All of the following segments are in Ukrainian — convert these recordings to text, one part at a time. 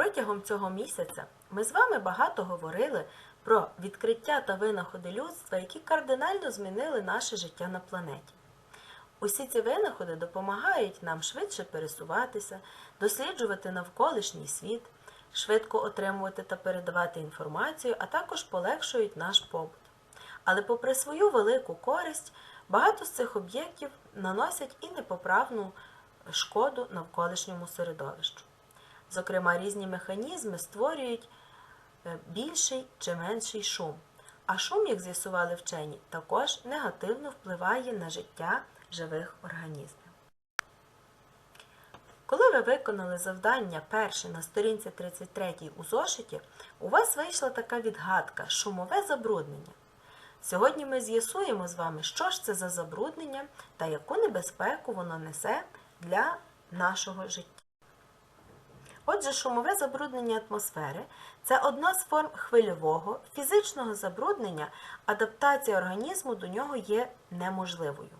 Протягом цього місяця ми з вами багато говорили про відкриття та винаходи людства, які кардинально змінили наше життя на планеті. Усі ці винаходи допомагають нам швидше пересуватися, досліджувати навколишній світ, швидко отримувати та передавати інформацію, а також полегшують наш побут. Але, попри свою велику користь, багато з цих об'єктів наносять і непоправну шкоду навколишньому середовищу. Зокрема, різні механізми створюють е, більший чи менший шум. А шум, як з'ясували вчені, також негативно впливає на життя живих організмів. Коли ви виконали завдання перше на сторінці 33 у зошиті, у вас вийшла така відгадка шумове забруднення. Сьогодні ми з'ясуємо з вами, що ж це за забруднення та яку небезпеку воно несе для нашого життя. Отже, шумове забруднення атмосфери це одна з форм хвильового, фізичного забруднення, адаптація організму до нього є неможливою.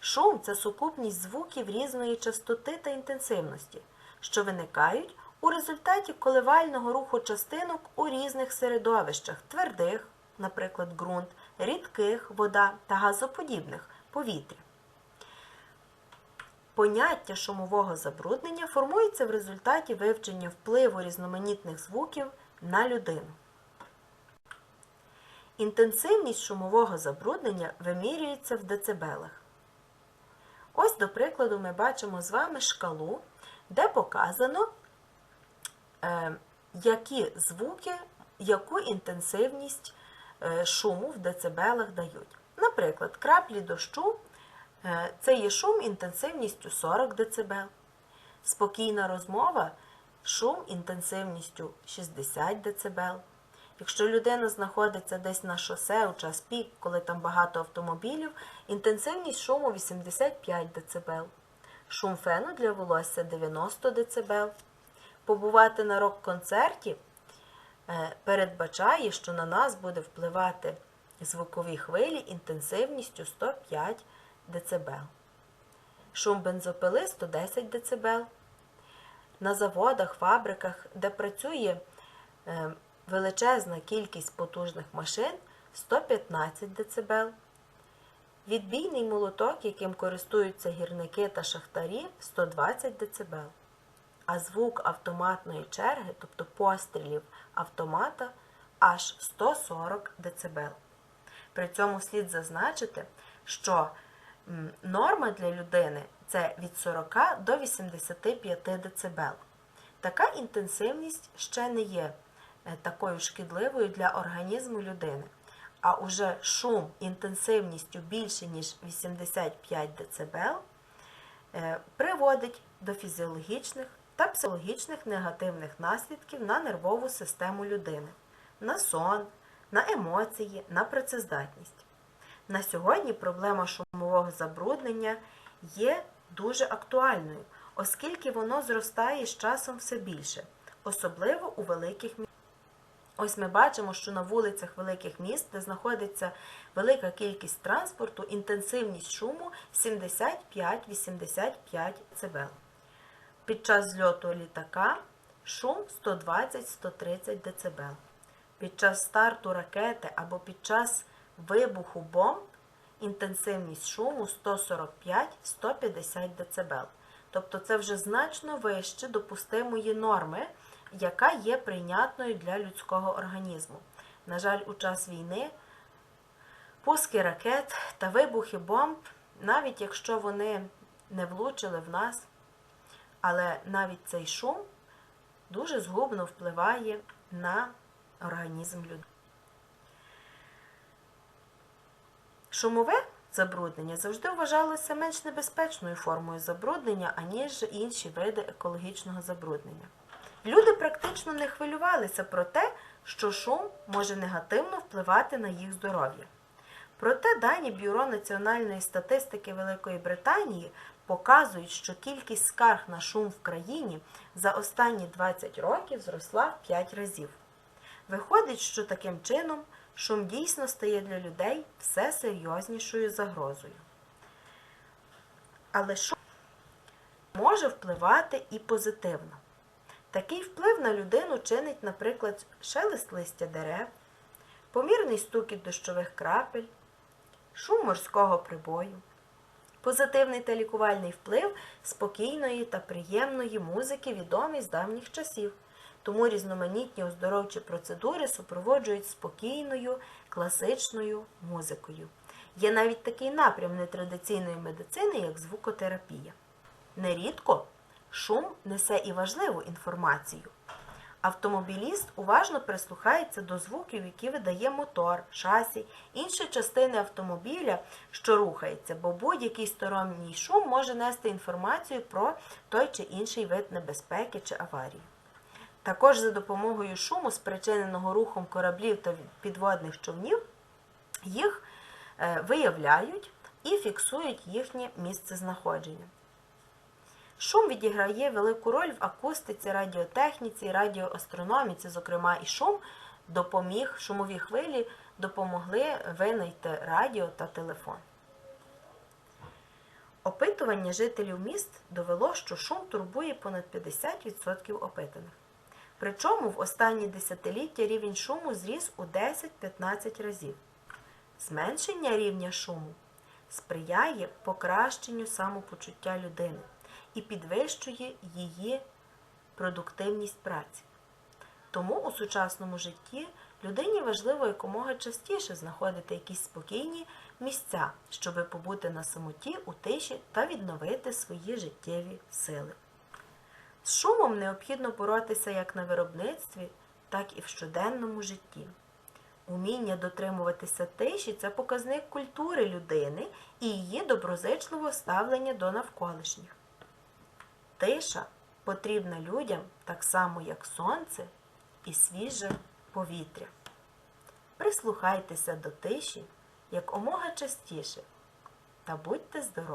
Шум це сукупність звуків різної частоти та інтенсивності, що виникають у результаті коливального руху частинок у різних середовищах твердих, наприклад, ґрунт, рідких вода та газоподібних повітря. Поняття шумового забруднення формується в результаті вивчення впливу різноманітних звуків на людину. Інтенсивність шумового забруднення вимірюється в децибелах. Ось, до прикладу, ми бачимо з вами шкалу, де показано, е, які звуки, яку інтенсивність е, шуму в децибелах дають. Наприклад, краплі дощу це є шум інтенсивністю 40 дБ. Спокійна розмова шум інтенсивністю 60 дБ. Якщо людина знаходиться десь на шосе у час пік, коли там багато автомобілів, інтенсивність шуму 85 дБ. Шум фену для волосся 90 дБ. Побувати на рок-концерті е, передбачає, що на нас буде впливати звукові хвилі інтенсивністю 105 дБ. Шум бензопили 110 дБ. На заводах, фабриках, де працює е, величезна кількість потужних машин 115 дБ. Відбійний молоток, яким користуються гірники та шахтарі 120 дБ. А звук автоматної черги, тобто пострілів автомата, аж 140 дБ. При цьому слід зазначити, що норма для людини це від 40 до 85 дБ. Така інтенсивність ще не є такою шкідливою для організму людини. А уже шум інтенсивністю більше, ніж 85 дБ приводить до фізіологічних та психологічних негативних наслідків на нервову систему людини, на сон, на емоції, на працездатність. На сьогодні проблема шумового забруднення є дуже актуальною, оскільки воно зростає з часом все більше, особливо у великих містах. Ось ми бачимо, що на вулицях великих міст, де знаходиться велика кількість транспорту, інтенсивність шуму 75-85 дБ. Під час зльоту літака шум 120-130 дБ. Під час старту ракети або під час вибуху бомб інтенсивність шуму 145-150 дБ. Тобто це вже значно вище допустимої норми, яка є прийнятною для людського організму. На жаль, у час війни пуски ракет та вибухи бомб, навіть якщо вони не влучили в нас, але навіть цей шум дуже згубно впливає на організм людей. Шумове забруднення завжди вважалося менш небезпечною формою забруднення, аніж інші види екологічного забруднення. Люди практично не хвилювалися про те, що шум може негативно впливати на їх здоров'я. Проте дані Бюро національної статистики Великої Британії показують, що кількість скарг на шум в країні за останні 20 років зросла в 5 разів. Виходить, що таким чином шум дійсно стає для людей все серйознішою загрозою. Але шум може впливати і позитивно. Такий вплив на людину чинить, наприклад, шелест листя дерев, помірний стукіт дощових крапель, шум морського прибою. Позитивний та лікувальний вплив спокійної та приємної музики відомий з давніх часів. Тому різноманітні оздоровчі процедури супроводжують спокійною класичною музикою. Є навіть такий напрям нетрадиційної медицини, як звукотерапія. Нерідко шум несе і важливу інформацію. Автомобіліст уважно прислухається до звуків, які видає мотор, шасі, інші частини автомобіля, що рухається, бо будь-який сторонній шум може нести інформацію про той чи інший вид небезпеки чи аварії. Також за допомогою шуму, спричиненого рухом кораблів та підводних човнів, їх е, виявляють і фіксують їхнє місце знаходження. Шум відіграє велику роль в акустиці, радіотехніці, радіоастрономіці, зокрема, і шум допоміг, шумові хвилі допомогли винайти радіо та телефон. Опитування жителів міст довело, що шум турбує понад 50% опитаних. Причому в останні десятиліття рівень шуму зріс у 10-15 разів. Зменшення рівня шуму сприяє покращенню самопочуття людини і підвищує її продуктивність праці. Тому у сучасному житті людині важливо якомога частіше знаходити якісь спокійні місця, щоб побути на самоті у тиші та відновити свої життєві сили. Шумом необхідно боротися як на виробництві, так і в щоденному житті. Уміння дотримуватися тиші це показник культури людини і її доброзичливого ставлення до навколишніх. Тиша потрібна людям так само, як сонце і свіже повітря. Прислухайтеся до тиші якомога частіше та будьте здорові!